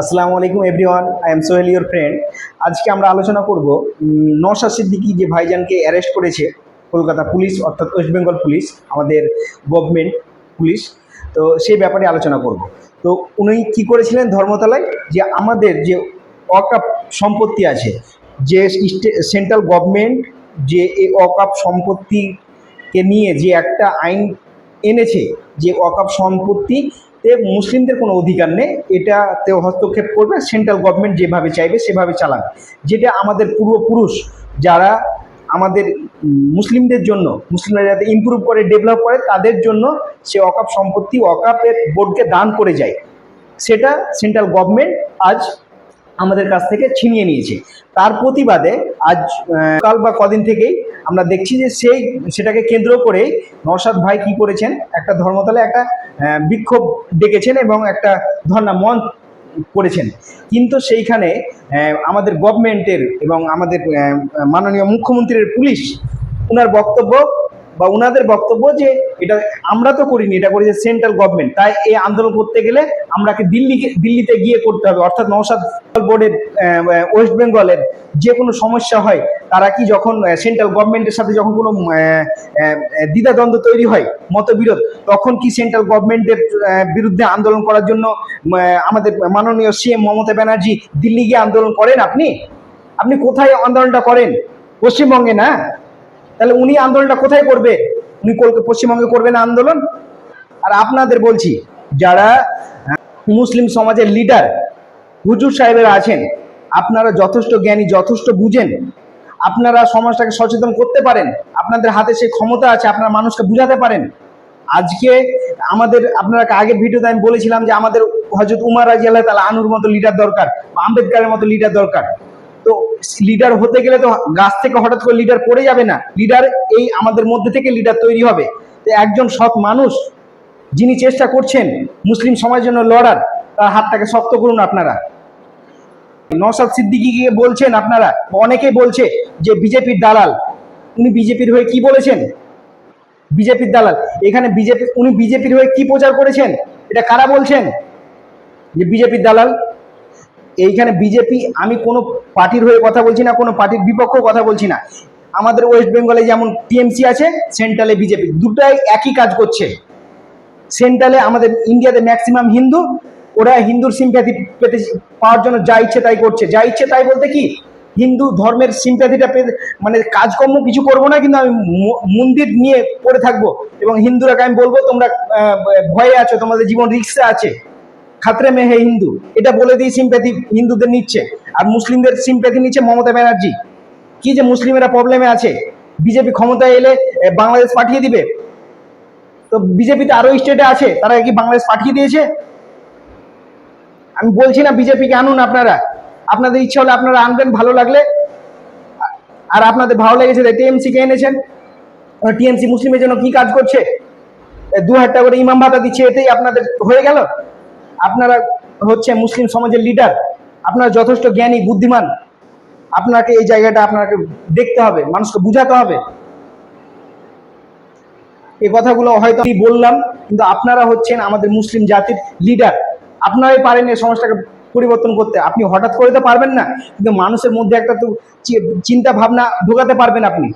আসসালামু আলাইকুম everyone I am Sohel your friend আজকে আমরা আলোচনা করব নওশাদ সিদ্দিকী যে ভাইজানকে অ্যারেস্ট করেছে কলকাতা পুলিশ, অর্থাৎ ওয়েস্ট বেঙ্গল পুলিশ, আমাদের গভর্নমেন্ট পুলিশ, তো সেই ব্যাপারে আলোচনা করব। তো উনি কি করেছিলেন ধর্মতলায়? যে আমাদের যে অকাপ সম্পত্তি আছে, যে সেন্ট্রাল গভর্নমেন্ট যে এই অকাপ সম্পত্তিকে নিয়ে যে একটা আইন এনেছে, যে অকাপ সম্পত্তিতে মুসলিমদের কোনো অধিকার নেই। এটাতেও হস্তক্ষেপ করবে, সেন্ট্রাল গভর্নমেন্ট যেভাবে চাইবে সেভাবে চালাবে। যেটা আমাদের পূর্বপুরুষ যারা আমাদের মুসলিমদের জন্য, মুসলিমরা যাতে ইম্প্রুভ করে ডেভেলপ করে, তাদের জন্য সে অকাপ সম্পত্তি অকাপের বোর্ডকে দান করে যায়। সেটা সেন্ট্রাল গভর্নমেন্ট আজ আমাদের কাছ থেকে ছিনিয়ে নিয়েছে। তার প্রতিবাদে আজ কাল বা কদিন থেকেই আমরা দেখছি যে সেই, সেটাকে কেন্দ্র করে নওশাদ ভাই কি করেছেন, একটা ধর্মতলে একটা বিক্ষোভ ডেকেছেন এবং একটা ধর্ণা মঞ্চ করেছেন। কিন্তু সেইখানে আমাদের গভর্নমেন্টের এবং আমাদের মাননীয় মুখ্যমন্ত্রীর পুলিশ ওনার বক্তব্য বা ওনাদের বক্তব্য যে এটা আমরা তো করিনি, এটা করেছে সেন্ট্রাল গভর্নমেন্ট তাই এই আন্দোলন করতে গেলে আমরাকে দিল্লি দিল্লিতে গিয়ে করতে হবে। অর্থাৎ নৌসাদ বোর্ডের ওয়েস্ট বেঙ্গলের যে কোনো সমস্যা হয়, তারা কি যখন সেন্ট্রাল গভর্নমেন্টের সাথে যখন কোনো দ্বিধাদ্বন্দ্ব তৈরি হয়, মতবিরোধ, তখন কি সেন্ট্রাল গভর্নমেন্টের বিরুদ্ধে আন্দোলন করার জন্য আমাদের মাননীয় সিএম মমতা ব্যানার্জি দিল্লি গিয়ে আন্দোলন করেন আপনি? আপনি কোথায় আন্দোলনটা করেন? পশ্চিমবঙ্গে না? তাহলে উনি আন্দোলনটা কোথায় করবে? উনি পশ্চিমবঙ্গে করবেন আন্দোলন? আর আপনাদের বলছি যারা আহ, মুসলিম সমাজের লিডার হুজুর সাহেবেরা আছেন আপনারা যথেষ্ট জ্ঞানী যথেষ্ট বুঝেন। আপনারা সমাজটাকে সচেতন করতে পারেন। আপনাদের হাতে সেই ক্ষমতা আছে আপনারা মানুষকে বুঝাতে পারেন। আজকে আমাদের আপনারা আগের ভিডিওতে আমি বলেছিলাম যে আমাদের হজরত উমার রাজি আল্লাহ তালা আনুর মতো লিডার দরকার বা আম্বেদকারের মতো লিডার দরকার। লিডার হতে গেলে তো গাছ থেকে হঠাৎ করে লিডার পড়ে যাবে না। লিডার এই আমাদের মধ্যে থেকে লিডার তৈরি হবে। তো একজন সৎ মানুষ যিনি চেষ্টা করছেন মুসলিম সমাজের জন্য লড়ার, তার হাতটাকে শক্ত করুন আপনারা। নওশাদ সিদ্দিকিকে বলছেন আপনারা, অনেকেই বলছে যে বিজেপির দালাল। উনি বিজেপির হয়ে কি বলেছেন? বিজেপির দালাল। এখানে বিজেপি, উনি বিজেপির হয়ে কি প্রচার করেছেন? এটা কারা বলছেন? যে বিজেপির দালাল? এইখানে বিজেপি, আমি কোনো পার্টির হয়ে কথা বলছি না, কোনো পার্টির বিপক্ষ কথা বলছি না। আমাদের ওয়েস্ট বেঙ্গলে যেমন টিএমসি আছে সেন্ট্রালে বিজেপি। দুটাই একই কাজ করছে। সেন্ট্রালে আমাদের ইন্ডিয়াতে ম্যাক্সিমাম হিন্দু, ওরা হিন্দুর সিম্প্যাথি পেতে পাওয়ার জন্য যা ইচ্ছে তাই করছে। যা ইচ্ছে তাই বলতে কি, হিন্দু ধর্মের সিম্প্যাথিটা পেতে মানে কাজকর্ম কিছু করব না, কিন্তু আমি মন্দির নিয়ে পড়ে থাকব। এবং হিন্দুরাকে আমি বলব, তোমরা ভয়ে আছো, তোমাদের জীবন রিক্সা আছে। খাতরে মে হে হিন্দু, এটা বলে দিয়ে সিম্প্যাথি হিন্দুদের নিচ্ছে। আর মুসলিমদের সিম্প্যাথি নিচ্ছে মমতা ব্যানার্জি। কি যে মুসলিমেরা প্রবলেমে আছে। বিজেপি ক্ষমতায় এলে বাংলাদেশ পাঠিয়ে দিবে। তো বিজেপিতে আরও স্টেটে আছে, তারা কি বাংলাদেশ পাঠিয়ে দিয়েছে? আমি বলছি না বিজেপিকে আনুন আপনারা। আপনাদের ইচ্ছা হলে আপনারা আনবেন, ভালো লাগলে। আর আপনাদের ভালো লেগেছে টিএমসি কে এনেছেন। টিএমসি মুসলিমের জন্য কি কাজ করছে? দু হাজার টাকা করে ইমাম ভাতা দিচ্ছে, এতেই আপনাদের হয়ে গেল? আপনারা হচ্ছে মুসলিম সমাজের লিডার আপনারা যথেষ্ট জ্ঞানী, বুদ্ধিমান, আপনাকে এই জায়গাটা আপনাকে দেখতে হবে, মানুষকে বুঝাতে হবে। এই কথাগুলো হয়তো আমি বললাম, কিন্তু আপনারা হচ্ছেন আমাদের মুসলিম জাতির লিডার আপনারাই পারেন এই সমাজটাকে পরিবর্তন করতে। আপনি হঠাৎ করে তো পারবেন না, কিন্তু মানুষের মধ্যে একটা তো চিন্তা ভাবনা ঢোকাতে পারবেন আপনি।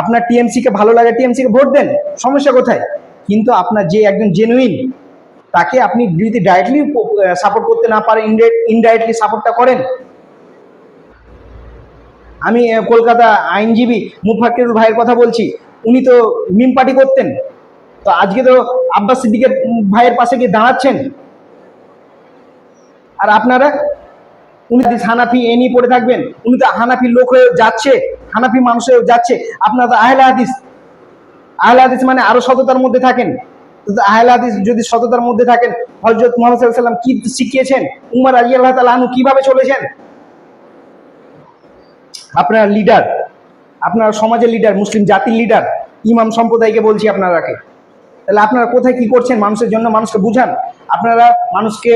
আপনার টিএমসিকে ভালো লাগে টিএমসিকে ভোট দেন, সমস্যা কোথায়? কিন্তু আপনার যে একজন জেনুইন তাকে আপনি যদি ডাইরেক্টলি সাপোর্ট করতে না পারেন ইনডাইরেক্টলি সাপোর্টটা করেন? আমি কলকাতা আইনজীবী মুফাক্কিরুল ভাইয়ের কথা বলছি। উনি তো মিম পার্টি করতেন। তো আজকে তো আব্বাস সিদ্দিকের ভাইয়ের পাশে গিয়ে দাঁড়াচ্ছেন। আর আপনারা? উনি হানাফি এ নিয়ে পড়ে থাকবেন, উনি তো হানাফি লোক হয়ে যাচ্ছে, হানাফি মানুষ যাচ্ছে। আপনারা তো আহলে হাদিস। আহলে হাদিস মানে আরও সততার মধ্যে থাকেন। যদি সততার মধ্যে থাকেন হজরত মোহাম্মদ কি শিখিয়েছেন? উমর আলী আল্লাহ তালা আনু কীভাবে চলেছেন? আপনার লিডার আপনার সমাজের লিডার মুসলিম জাতির লিডার ইমাম সম্প্রদায়কে বলছি আপনারাকে। তাহলে আপনারা কোথায় কি করছেন? মানুষের জন্য মানুষকে বুঝান। আপনারা মানুষকে,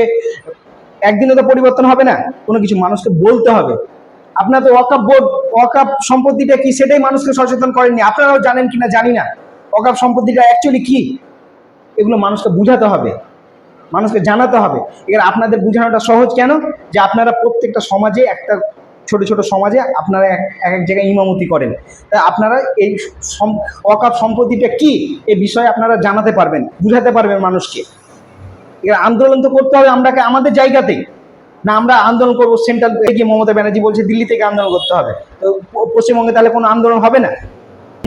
একদিনে তো পরিবর্তন হবে না, কোনো কিছু মানুষকে বলতে হবে। আপনার তো ওয়াকাপ বোর্ড ওয়াকাপ সম্পত্তিটা কি সেটাই মানুষকে সচেতন করেননি। আপনারাও জানেন কিনা জানি না। ওয়াকাপ সম্পত্তিটা অ্যাকচুয়ালি কি? এগুলো মানুষকে বুঝাতে হবে। মানুষকে জানাতে হবে। এবার আপনাদের বোঝানোটা সহজ কেন? যে আপনারা প্রত্যেকটা সমাজে একটা ছোট ছোট সমাজে আপনারা এক এক জায়গায় ইমামতি করেন। তাই আপনারা এই অকাপ সম্পত্তিটা কি? এই বিষয়ে আপনারা জানাতে পারবেন, বুঝাতে পারবেন মানুষকে। এবার আন্দোলন তো করতে হবে আমরাকে আমাদের জায়গাতেই। না আমরা আন্দোলন করব, সেন্ট্রাল গিয়ে মমতা ব্যানার্জি বলছে, দিল্লি থেকে আন্দোলন করতে হবে। তো পশ্চিমবঙ্গে তাহলে কোনো আন্দোলন হবে না?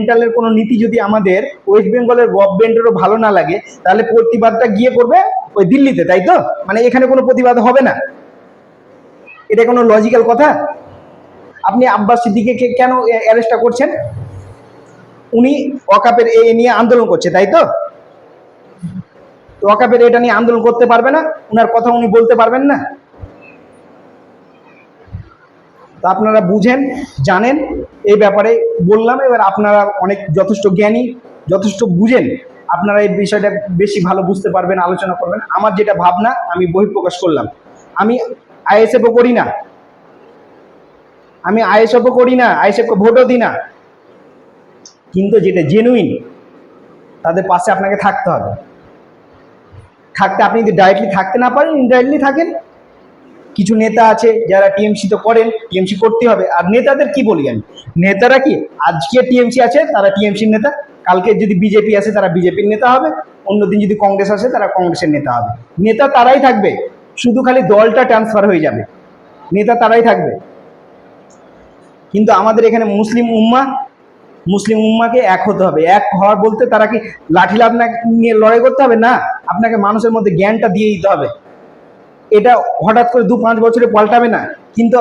সেন্ট্রালের কোনো নীতি যদি আমাদের ওয়েস্ট বেঙ্গলের গভর্নমেন্টেরও ভালো না লাগে, তাহলে প্রতিবাদটা গিয়ে করবে ওই দিল্লিতে, তাই তো? মানে এখানে কোনো প্রতিবাদ হবে না। এটা কোনো লজিক্যাল কথা? আপনি আব্বাস সিদ্দিকে কেন অ্যারেস্টটা করছেন? উনি ওয়াকাপের এ নিয়ে আন্দোলন করছে, তাই তো? তো ওয়াকাপের এটা নিয়ে আন্দোলন করতে পারবে না, উনার কথা উনি বলতে পারবেন না। তো আপনারা বুঝেন, জানেন, এই ব্যাপারে বললাম, এবার আপনারা অনেক যথেষ্ট জ্ঞানী, যথেষ্ট বুঝেন, আপনারা এই বিষয়টা বেশি ভালো বুঝতে পারবেন, আলোচনা করবেন। আমার যেটা ভাবনা, আমি বহিঃপ্রকাশ করলাম। আমি আইএসএফও করি না। আমি আইএসএফও করি না, আইএসএফকে ভোটও দিই না। কিন্তু যেটা জেনুইন তাদের পাশে আপনাকে থাকতে হবে। থাকতে আপনি যদি ডাইরেক্টলি থাকতে না পারেন ইনডাইরেক্টলি থাকেন কিছু নেতা আছে যারা টিএমসি তো করেন টিএমসি করতে হবে। আর নেতাদের কি বলি আমি? নেতারা কি? আজকে টিএমসি আছে, তারা টিএমসির নেতা। কালকে যদি বিজেপি আসে, তারা বিজেপির নেতা হবে। অন্যদিন যদি কংগ্রেস আসে, তারা কংগ্রেসের নেতা হবে। নেতা তারাই থাকবে। শুধু খালি দলটা ট্রান্সফার হয়ে যাবে। নেতা তারাই থাকবে। কিন্তু আমাদের এখানে মুসলিম উম্মা, মুসলিম উম্মাকে এক হতে হবে। এক হওয়ার বলতে তারা কি লাঠি লাভ নিয়ে লড়াই করতে হবে? না। আপনাকে মানুষের মধ্যে জ্ঞানটা দিয়ে দিতে হবে। এটা হঠাৎ করে দু পাঁচ বছরে পাল্টাবে না, কিন্তু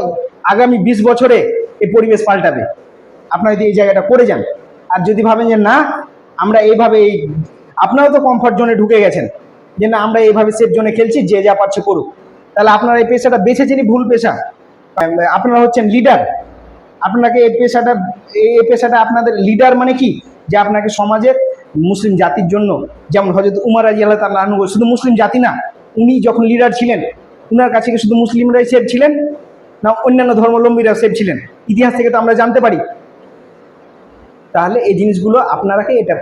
আগামী বিশ বছরে এই পরিবেশ পাল্টাবে। আপনারা যদি এই জায়গাটা করে যান, আর যদি ভাবেন যে না, আমরা এইভাবে এই আপনারাও তো কমফর্ট জোনে ঢুকে গেছেন, যে না, আমরা এইভাবে সেফ জোনে খেলছি, যে যা পারছে করুক। তাহলে আপনারা এই পেশাটা বেছেছেনই ভুল পেশা। আপনারা হচ্ছেন লিডার আপনাকে এই পেশাটা এই পেশাটা আপনাদের লিডার মানে কি? যে আপনাকে সমাজের মুসলিম জাতির জন্য যেমন হজরত উমার রাজি আল্লাহ তাল্লাহ শুধু মুসলিম জাতি না, উনি যখন লিডার ছিলেন উনার কাছে কি শুধু মুসলিমরাই সেফ ছিলেন, না অন্যান্য ধর্মাবলম্বীরা সেফ ছিলেন? ইতিহাস থেকে তো আমরা জানতে পারি। তাহলে এই জিনিসগুলো আপনারাকে এটা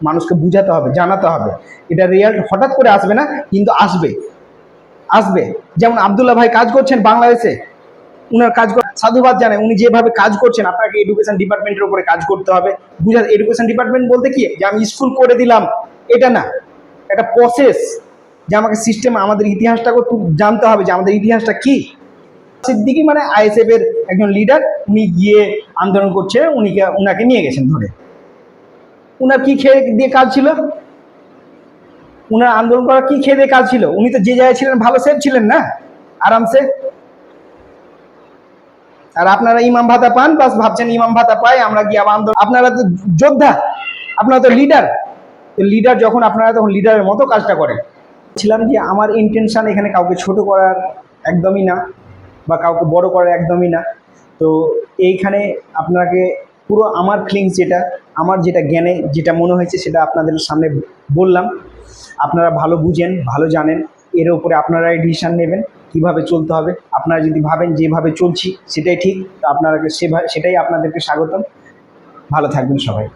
মানুষকে বুঝাতে হবে, জানাতে হবে। এটা রিয়াল হঠাৎ করে আসবে না, কিন্তু আসবে। আসবে। যেমন আবদুল্লাহ ভাই কাজ করছেন বাংলাদেশে, উনার কাজ সাধুবাদ জানায়, উনি যেভাবে কাজ করছেন, আপনাকে এডুকেশন ডিপার্টমেন্টের উপরে কাজ করতে হবে। বুঝা এডুকেশন ডিপার্টমেন্ট বলতে কি? যে আমি স্কুল করে দিলাম, এটা না। একটা প্রসেস যে আমাকে সিস্টেম আমাদের ইতিহাসটাকে জানতে হবে যে আমাদের ইতিহাসটা কি। সিদ্দিকি মানে আইএসএফ এর একজন লিডার উনি গিয়ে আন্দোলন করছে, উনিকে, উনাকে নিয়ে গেছেন ধরে। উনার কি খেয়ে দিয়ে কাজ ছিল? উনার আন্দোলন করার কি খেয়ে দিয়ে কাজ ছিল? উনি তো যে জায়গায় ছিলেন, ভালো সেফ ছিলেন না, আরামসে। আর আপনারা ইমাম ভাতা পান, বাস ভাবছেন ইমাম ভাতা পাই আমরা গিয়ে আবার আন্দোলন আপনারা তো যোদ্ধা, আপনারা তো লিডার লিডার যখন, আপনারা তখন লিডারের মতো কাজটা করেন। ছিলাম যে আমার ইন্টেনশন এখানে কাউকে ছোট করার একদমই না বা কাউকে বড় করার একদমই না। তো এইখানে আপনাকে পুরো আমার ফিলিংস যেটা, আমার যেটা জ্ঞানে যেটা মনে হয়েছে সেটা আপনাদের সামনে বললাম। আপনারা ভালো বুঝেন, ভালো জানেন, এর উপরে আপনারাই ডিসিশান নেবেন, কীভাবে চলতে হবে। আপনারা যদি ভাবেন যেভাবে চলছি, সেটাই ঠিক। তো আপনারা সেভাবে, সেটাই আপনাদেরকে স্বাগতম। ভালো থাকবেন সবাই।